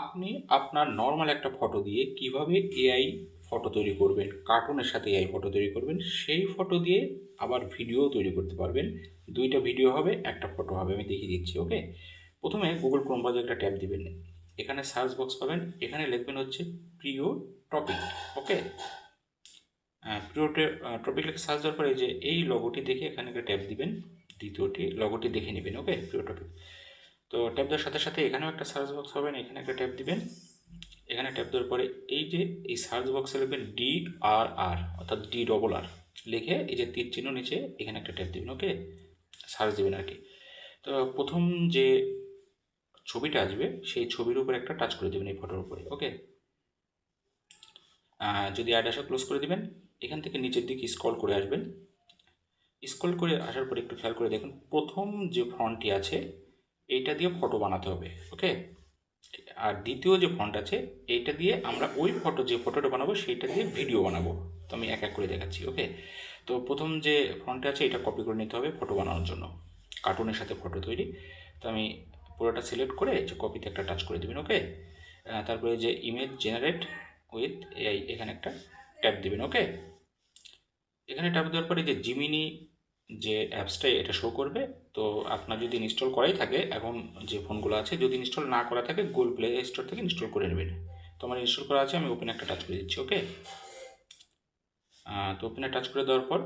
আপনি আপনার নর্মাল একটা ফটো দিয়ে কীভাবে এআই ফটো তৈরি করবেন কার্টুনের সাথে এআই ফটো তৈরি করবেন, সেই ফটো দিয়ে আবার ভিডিও তৈরি করতে পারবেন। দুইটা ভিডিও হবে, একটা ফটো হবে, আমি দেখিয়ে দিচ্ছি ওকে প্রথমে গুগল ক্রোম ব্রাউজারে একটা ট্যাব দিবেন। এখানে সার্চ বক্স পাবেন, এখানে লিখবেন হচ্ছে প্রিয় টপিক ওকে প্রিয় টপিক লিখে সার্চ দেওয়ার পরে যে এই লগোটি দেখে এখানে একটা ট্যাব দিবেন, দ্বিতীয়টি লগোটি দেখে নেবেন ওকে প্রিয় টপিক তো ট্যাপ দেওয়ার সাথে সাথে এখানেও একটা সার্চ বক্স পাবেন, এখানে একটা ট্যাপ দিবেন। এখানে ট্যাপ দেওয়ার পরে এই যে, এই সার্চ বক্সে লিখবেন ডি আর আর অর্থাৎ ডি ডবল আর লিখে এই যে তীর চিহ্ন নিচে, এখানে একটা ট্যাপ দিবেন ওকে সার্চ দেবেন আর কি। তো প্রথম যে ছবিটা আসবে, সেই ছবির উপরে একটা টাচ করে দেবেন এই ফটোর উপরে ওকে যদি অ্যাড আসা ক্লোজ করে দিবেন, এখান থেকে নিচের দিকে স্ক্রল করে আসবেন। স্ক্রল করে আসার পরে একটু খেয়াল করে দেখুন, প্রথম যে ফ্রন্টটি আছে এইটা দিয়ে ফটো বানাতে হবে ওকে আর দ্বিতীয় যে ফন্ট আছে, এইটা দিয়ে আমরা ওই ফটো যে ফটোটা বানাবো, সেইটা দিয়ে ভিডিও বানাবো। তো আমি এক এক করে দেখাচ্ছি ওকে তো প্রথম যে ফন্টটা আছে, এটা কপি করে নিতে হবে ফটো বানানোর জন্য। কার্টুনের সাথে ফটো তৈরি। তো আমি পুরোটা সিলেক্ট করে যে কপিতে একটা টাচ করে দেবেন ওকে তারপরে যে ইমেজ জেনারেট উইথ এআই এখানে একটা ট্যাপ দেবেন ওকে এখানে ট্যাপ দেওয়ার পরে যে জিমিনি যে অ্যাপসটা এটা শো করবে, তো আপনার যদি ইনস্টল করাই থাকে, এখন যে ফোনগুলো আছে, যদি ইনস্টল না করা থাকে গুগল প্লে স্টোর থেকে ইনস্টল করে নেবেন। তো আমার ইনস্টল করা আছে, আমি ওপেনে একটা টাচ করে দিচ্ছি ওকে তো ওপেনে টাচ করে দেওয়ার পর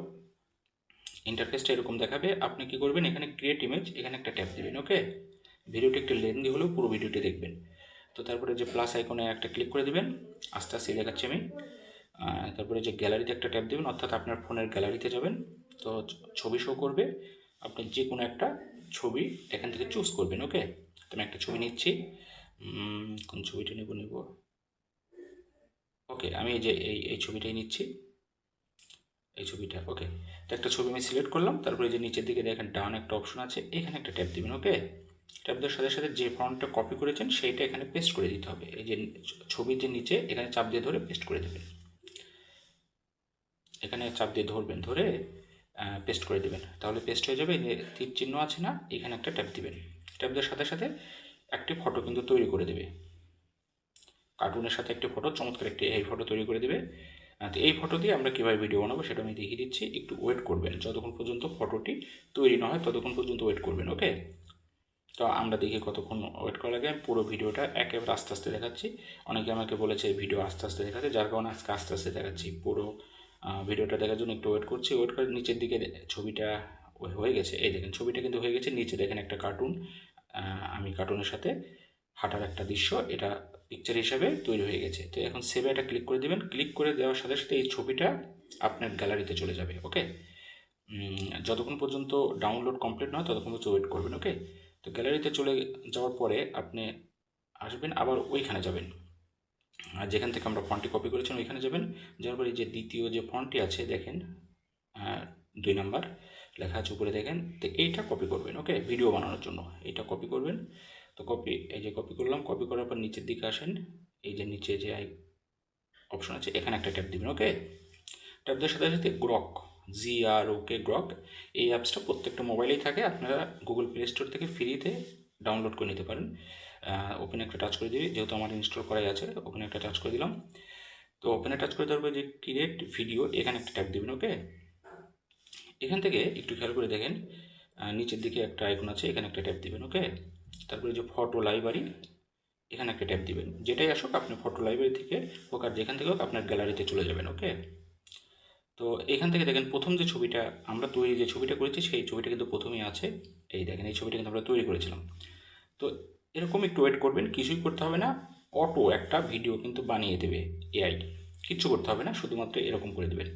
ইন্টারফেসটা এরকম দেখাবে, আপনি কি করবেন, এখানে ক্রিয়েট ইমেজ এখানে একটা ট্যাপ দেবেন ওকে ভিডিওটি একটু লেন্দি হলেও পুরো ভিডিওটি দেখবেন। তো তারপরে যে প্লাস আইকনে একটা ক্লিক করে দেবেন, আস্তে আস্তে দেখাচ্ছি আমি। তারপরে যে গ্যালারিতে একটা ট্যাপ দেবেন, অর্থাৎ আপনার ফোনের গ্যালারিতে যাবেন। তো ছবি শো করবে। আপনি যে কোনো একটা ছবি এখান থেকে চুজ করবেন ওকে তো আমি একটা ছবি নিচ্ছি। কোন ছবিটা নেব নেব? ওকে আমি এই যে এই এই ছবিটাই নিচ্ছি। এই ছবিটা ওকে তো একটা ছবি আমি সিলেক্ট করলাম, তারপরে যে নিচের দিকে দেখেন ডান একটা অপশন আছে, এখানে একটা ট্যাপ দিবেন ওকে ট্যাপ দেওয়ার সাথে সাথে যে ফন্টটা কপি করেছেন, সেইটা এখানে পেস্ট করে দিতে হবে। এই যে ছবির যে নিচে, এখানে চাপ দিয়ে ধরে পেস্ট করে দেবেন। এখানে চাপ দিয়ে ধরবেন, ধরে পেস্ট করে দেবেন। তাহলে পেস্ট হয়ে যাবে যে তীর চিহ্ন আছে না, এখানে একটা ট্যাপ দিবেন। ট্যাপ দেওয়ার সাথে সাথে একটি ফটো কিন্তু তৈরি করে দেবে। কার্টুনের সাথে একটি ফটো চমৎকার একটি এই ফটো তৈরি করে দেবে। তো এই ফটো দিয়ে আমরা কীভাবে ভিডিও বানাবো সেটা আমি দেখিয়ে দিচ্ছি। একটু ওয়েট করবেন, যতক্ষণ পর্যন্ত ফটোটি তৈরি না হয় ততক্ষণ পর্যন্ত ওয়েট করবেন ওকে তো আমরা দেখি কতক্ষণ ওয়েট করা লাগে। পুরো ভিডিওটা একেবারে আস্তে আস্তে দেখাচ্ছি। অনেকে আমাকে বলেছে ভিডিও আস্তে আস্তে দেখাচ্ছে। যার কারণে আজকে আস্তে আস্তে দেখাচ্ছি। পুরো ভিডিওটা দেখার জন্য একটু ওয়েট করছি। ওয়েট করে নিচের দিকে ছবিটা হয়ে গেছে। এই দেখেন, ছবিটা কিন্তু হয়ে গেছে। নিচে দেখেন একটা কার্টুন আমি কার্টুনের সাথে হাঁটার একটা দৃশ্য। এটা পিকচার হিসাবে তৈরি হয়ে গেছে। তো এখন সেভে এটা ক্লিক করে দেবেন। ক্লিক করে দেওয়ার সাথে সাথে এই ছবিটা আপনার গ্যালারিতে চলে যাবে ওকে যতক্ষণ পর্যন্ত ডাউনলোড কমপ্লিট নয়, ততক্ষণ পর্যন্ত ওয়েট করবেন ওকে তো গ্যালারিতে চলে যাওয়ার পরে আপনি আসবেন, আবার ওইখানে যাবেন। যেখান থেকে আমরা ফন্টটি কপি করেছিলাম ওইখানে যাবেন। যাওয়ার পরে যে দ্বিতীয় যে ফন্টটি আছে, দেখেন দুই নাম্বার, লেখা আছে উপরে দেখেন, তো এইটা কপি করবেন ওকে ভিডিও বানানোর জন্য, এইটা কপি করবেন। তো কপি এই যে কপি করলাম কপি করার পর নিচের দিকে আসেন, এই যে নিচে যে অপশন আছে, এখানে একটা ট্যাপ দিবেন ওকে ট্যাপ দেওয়ার সাথে সাথে গ্রক জি আর ওকে গ্রক এই অ্যাপসটা প্রত্যেকটা মোবাইলেই থাকে, আপনারা গুগল প্লে স্টোর থেকে ফ্রিতে ডাউনলোড করে নিতে পারেন। ওপেনে একটা টাচ করে দিবি, যেহেতু আমার ইনস্টল করাই আছে ওপেনে একটা টাচ করে দিলাম। তো ওপেনে টাচ করে দেওয়ার পরে যে ক্রিয়েট ভিডিও এখানে একটা ট্যাপ দেবেন ওকে এখান থেকে একটু খেয়াল করে দেখেন নিচের দিকে একটা আইকন আছে, এখানে একটা ট্যাপ দেবেন ওকে তারপরে যে ফটো লাইব্রেরি এখানে একটা ট্যাপ দিবেন। যেটাই আসুক, আপনি ফটো লাইব্রেরি থেকে হোক আর যেখান থেকে হোক, আপনার গ্যালারিতে চলে যাবেন ওকে তো এখান থেকে দেখেন, প্রথম যে ছবিটা আমরা তৈরি, যে ছবিটা করেছি, সেই ছবিটা কিন্তু প্রথমেই আছে। এই দেখেন, এই ছবিটা কিন্তু আমরা তৈরি করেছিলাম। তো এরকম একটু ওয়েট করবেন, কিছুই করতে হবে না। অটো একটা ভিডিও কিন্তু বানিয়ে দেবে এআই কিচ্ছু করতে হবে না, শুধুমাত্র এরকম করে দেবেন।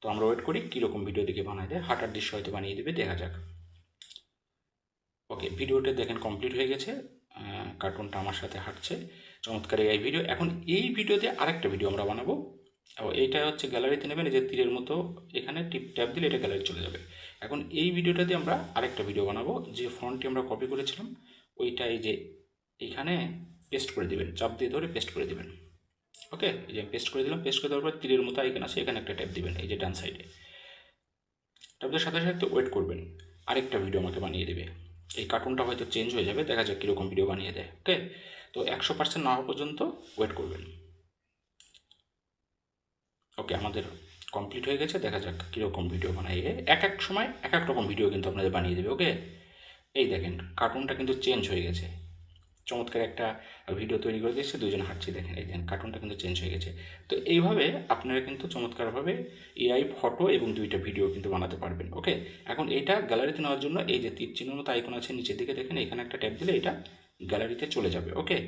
তো আমরা ওয়েট করি, কীরকম ভিডিও দেখে বানায় দেয়, হাঁটার দৃশ্য হয়তো বানিয়ে দেবে, দেখা যাক। ওকে ভিডিওটা দেখেন কমপ্লিট হয়ে গেছে। কার্টুনটা আমার সাথে হাঁটছে। চমৎকার এই ভিডিও এখন এই ভিডিওতে আরেকটা ভিডিও আমরা বানাবো। এইটা হচ্ছে গ্যালারিতে নেবেন যে তীরের মতো এখানে টিপ ট্যাপ দিলে এটা গ্যালারি চলে যাবে। এখন এই ভিডিওটাতে আমরা আরেকটা ভিডিও বানাবো, যে ফন্টটি আমরা কপি করেছিলাম ওইটা এই যে এইখানে পেস্ট করে দেবেন, চাপ দিয়ে ধরে পেস্ট করে দেবেন। ওকে এই যে পেস্ট করে দিলাম পেস্ট করে দেওয়ার পর তীরের মতো আইকন আছে, এখানে একটা ট্যাপ দিবেন, এই যে ডান সাইডে ট্যাপদের সাথে সাথে একটু ওয়েট করবেন, আরেকটা ভিডিও আমাকে বানিয়ে দেবে। এই কার্টুনটা হয়তো চেঞ্জ হয়ে যাবে, দেখা যাক কীরকম ভিডিও বানিয়ে দেয়। ওকে তো তো একশো পার্সেন্ট না হওয়া পর্যন্ত ওয়েট করবেন। ওকে আমাদের কমপ্লিট হয়ে গেছে, দেখা যাক কীরকম ভিডিও বানাই এক এক সময় এক এক রকম ভিডিও কিন্তু আপনাদের বানিয়ে দেবে ওকে এই দেখেন কার্টুনটা কিন্তু চেঞ্জ হয়ে গেছে। চমৎকার একটা ভিডিও তৈরি করে দিয়েছে দুজন হাঁটছে, দেখেন এই দেখেন কার্টুনটা কিন্তু চেঞ্জ হয়ে গেছে। তো এইভাবে আপনারা কিন্তু চমৎকারভাবে এআই ফটো এবং দুইটা ভিডিও কিন্তু বানাতে পারবেন ওকে এখন এটা গ্যালারিতে নেওয়ার জন্য এই যে তীর চিহ্ন মতো আইকন আছে নিচের দিকে, দেখেন এখানে একটা ট্যাপ দিলে এটা গ্যালারিতে চলে যাবে ওকে